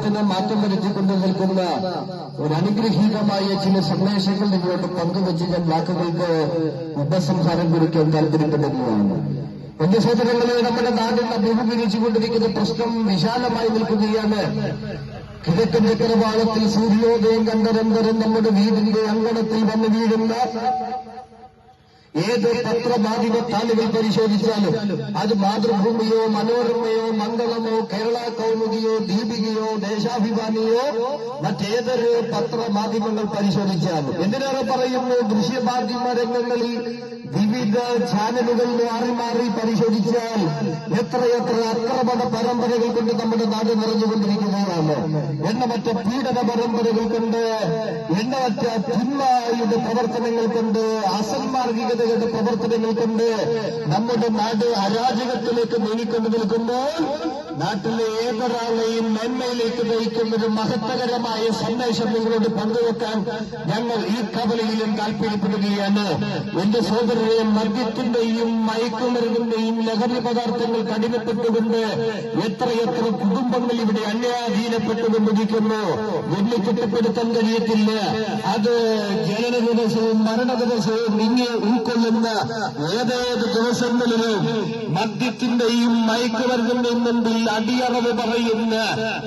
സമൂഹത്തിന് മാറ്റം വരുത്തിക്കൊണ്ട് നിൽക്കുന്ന ഒരു അനുഗ്രഹീതമായ ചില സന്ദേശങ്ങൾ നിങ്ങളോട് പങ്കുവച്ച് ഞാൻ വാക്കുകൾക്ക് ഉപസംഹാരം കുറിക്കാൻ താല്പര്യപ്പെടുന്നതാണ് എന്റെ സഹോദരങ്ങളെ നമ്മുടെ നാടിൽ അഭിമുഖീകരിച്ചുകൊണ്ടിരിക്കുന്ന പ്രശ്നം വിശാലമായി നിൽക്കുകയാണ്. കിഴക്കൻ ചക്രവാളത്തിൽ സൂര്യോദയം കണ്ടരന്തരം നമ്മുടെ വീടിന്റെ അങ്കണത്തിൽ വന്ന് വീഴുന്ന ഏത് പത്രമാധ്യമ താളുകൾ പരിശോധിച്ചാലും അത് മാതൃഭൂമിയോ മനോരമയോ മംഗളമോ കേരള കൗമുദിയോ ദീപികയോ ദേശാഭിമാനിയോ മറ്റേതൊരു പത്രമാധ്യമങ്ങൾ പരിശോധിച്ചാലും. എന്തിനേറെ പറയുന്നു? ദൃശ്യമാധ്യമ രംഗങ്ങളിൽ വിവിധ ചാനലുകൾ മാറി മാറി പരിശോധിച്ചാൽ എത്രയെത്ര അക്രമണ പരമ്പരകൾ കൊണ്ട് നമ്മുടെ നാട് നിറഞ്ഞുകൊണ്ടിരിക്കുന്നതാണ് എണ്ണമറ്റ പീഡന പരമ്പരകൾ കൊണ്ട് എണ്ണമറ്റ തിന്മയുടെ പ്രവർത്തനങ്ങൾ കൊണ്ട് അസന്മാർഗികതയുടെ പ്രവർത്തനങ്ങൾ കൊണ്ട് നമ്മുടെ നാട് അരാജകത്തിലേക്ക് നീങ്ങിക്കൊണ്ട് നിൽക്കുമ്പോൾ നാട്ടിലെ ഏതൊരാളെയും നന്മയിലേക്ക് നയിക്കുന്ന ഒരു മഹത്തകരമായ സന്ദേശം നിങ്ങളോട് പങ്കുവെക്കാൻ ഞങ്ങൾ ഈ കവലയിലും താൽപ്പര്യപ്പെടുകയാണ്. എന്റെ സഹോദരരെ മദ്യത്തിന്റെയും മയക്കുമരുന്നിന്റെയും ലഹരി പദാർത്ഥങ്ങൾ കഠിനപ്പെട്ടുകൊണ്ട് എത്രയെത്ര കുടുംബങ്ങൾ ഇവിടെ അന്യാധീനപ്പെട്ടുകൊണ്ടിരിക്കുന്നു. എണ്ണി ചിട്ടപ്പെടുത്താൻ കഴിയത്തില്ല. അത് ജനന ദിവസവും മരണ ദിവസവും ഇങ്ങനെ ഉൾക്കൊള്ളുന്ന ഏതേത് ദിവസങ്ങളിലും മദ്യത്തിന്റെയും മയക്കുമരുന്നിന്റെയും മുമ്പിൽ അടിയറവ് പറയുന്ന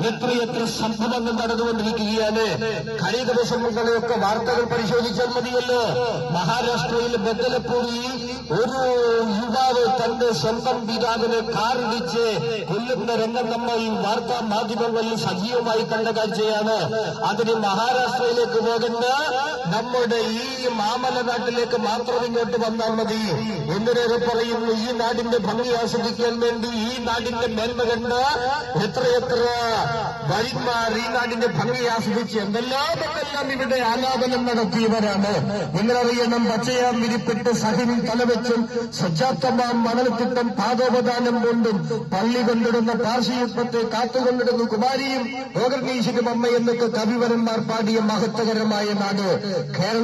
എത്രയെത്ര സംഭവങ്ങൾ നടന്നുകൊണ്ടിരിക്കുകയാണ്. കഴിഞ്ഞ ദിവസങ്ങളെയൊക്കെ വാർത്തകൾ പരിശോധിച്ചാൽ മതിയല്ലോ. മഹാരാഷ്ട്രയിൽ ബദലപ്പൂരിൽ ഒരു യുവാവ് തന്റെ സ്വന്തം പിതാവിനെ കാറിടിച്ച് കൊല്ലുന്ന രംഗം നമ്മൾ വാർത്താ മാധ്യമങ്ങളിൽ സജീവമായി കണ്ട കാഴ്ചയാണ്. അതിന് മഹാരാഷ്ട്രയിലേക്ക് പോകുന്ന നമ്മുടെ ഈ മാമല നാട്ടിലേക്ക് മാത്രം ഇങ്ങോട്ട് വന്നാൽ മതി. എന്തിനേറെ പറയുന്നു? ഈ നാടിന്റെ ഭംഗി ആസ്വദിക്കാൻ വേണ്ടി ഈ നാടിന്റെ മേന്മ കണ്ട് എത്രയെത്ര വരിന്മാർ ഈ നാടിന്റെ ഭംഗി ആസ്വദിച്ച് എന്തെല്ലാം ഇവിടെ ആലാപനം നടത്തിയവരാണ്. നിങ്ങളറിയണം പച്ചയാം വിരിപ്പെട്ട് സഹിനും തലവെച്ചും സജ്ജാത്തമാം മണൽത്തിട്ടം പാദോപദാനം കൊണ്ടും പള്ളി കൊണ്ടിടുന്ന പാർശ്വയുപ്പത്തെ കാത്തുകൊണ്ടിടുന്ന കുമാരിയും ഗോകർണീശനും അമ്മയെന്നൊക്കെ കവിവരന്മാർ പാടിയ മഹത്വകരമായ നാട്.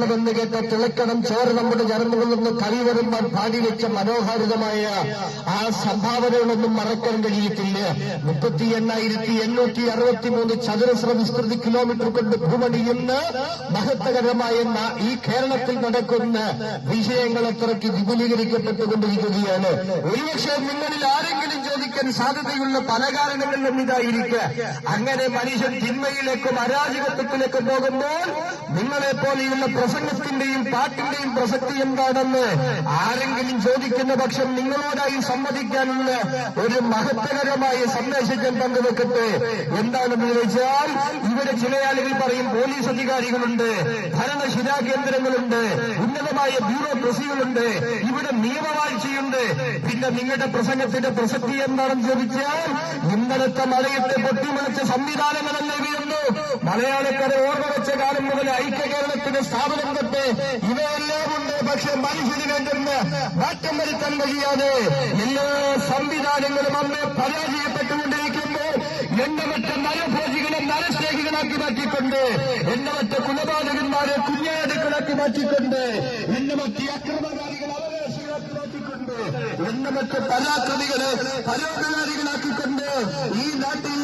കേരളമെന്ന് കേട്ട തിളക്കണം ചോര നമ്മുടെ ജനമുകളിൽ നിന്ന് കവി പാടി വെച്ച മനോഹാരിതമായ ആ സംഭാവനകളൊന്നും മറക്കാൻ കഴിയത്തില്ല. മുപ്പത്തി എണ്ണായിരത്തി എണ്ണൂറ്റി അറുപത്തി മൂന്ന് ചതുരശ്ര വിസ്തൃതി കിലോമീറ്റർ കൊണ്ട് ഭൂമണിയുന്ന മഹത്വകരമായ ന- ഈ കേരളത്തിൽ നടക്കുന്ന വിഷയങ്ങൾ അത്രയ്ക്ക് വിപുലീകരിക്കപ്പെട്ടുകൊണ്ടിരിക്കുകയാണ്. ഒരുപക്ഷെ നിങ്ങളിൽ ആരെങ്കിലും ചോദിക്കാൻ സാധ്യതയുള്ള പല കാരണങ്ങളിലും ഇതായിരിക്കുക അങ്ങനെ മനുഷ്യൻ തിന്മയിലേക്കും അരാജകത്വത്തിലേക്കും പോകുമ്പോൾ നിങ്ങളെ പോലെയുള്ള പ്രസംഗത്തിന്റെയും പാട്ടിന്റെയും പ്രസക്തി എന്താണെന്ന് ആരെങ്കിലും ചോദിക്കുന്ന പക്ഷം നിങ്ങളോടായി സമ്മതിക്കാനുള്ള ഒരു മഹത്വകരമായ സന്ദേശം ഞാൻ പങ്കുവെക്കട്ടെ. എന്താണെന്ന് ചോദിച്ചാൽ ഇവിടെ ചില ആളുകൾ പറയും പോലീസ് അധികാരികളുണ്ട് ഭരണശിലാ കേന്ദ്രങ്ങളുണ്ട് ഉന്നതമായ ബ്യൂറോക്രസികളുണ്ട് ഇവിടെ നിയമവാഴ്ചയുണ്ട്. പിന്നെ നിങ്ങളുടെ പ്രസംഗത്തിന്റെ പ്രസക്തി എന്താണെന്ന് ചോദിച്ചാൽ ഇന്നലത്തെ മലയത്തെ പൊട്ടിമുളച്ച സംവിധാനങ്ങളല്ലേ വീഴുന്നു? മലയാളക്കാരെ ഓർമ്മ കാലം മുതൽ ഐക്യ കേരളത്തിന്റെ സ്ഥാപനം തൊട്ട് ഇവയെല്ലാം ഉണ്ട്. പക്ഷെ മനുഷ്യന് വേണ്ടുന്ന മാറ്റം വരുത്താൻ കഴിയാതെ എല്ലാ സംവിധാനങ്ങളും അന്ന് പരാജയപ്പെട്ടുകൊണ്ടിരിക്കുമ്പോൾ എണ്ണമറ്റ നരഭോജികളെ നരസ്നേഹികളാക്കി മാറ്റിക്കൊണ്ട് എണ്ണമറ്റ കുലപാതകന്മാരെ കുഞ്ഞാടുക്കളാക്കി മാറ്റിക്കൊണ്ട് എണ്ണമറ്റ അക്രമകാരികൾ അവകാശികളാക്കി മാറ്റിക്കൊണ്ട് എണ്ണമറ്റ പരാക്രമികളെ പരോപകാരികളാക്കിക്കൊണ്ട് ഈ നാട്ടിൽ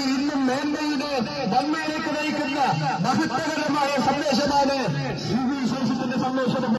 നന്മയിലേക്ക് നയിക്കുന്ന മഹത്തകരമായ സന്ദേശമാണ് സന്ദേശം.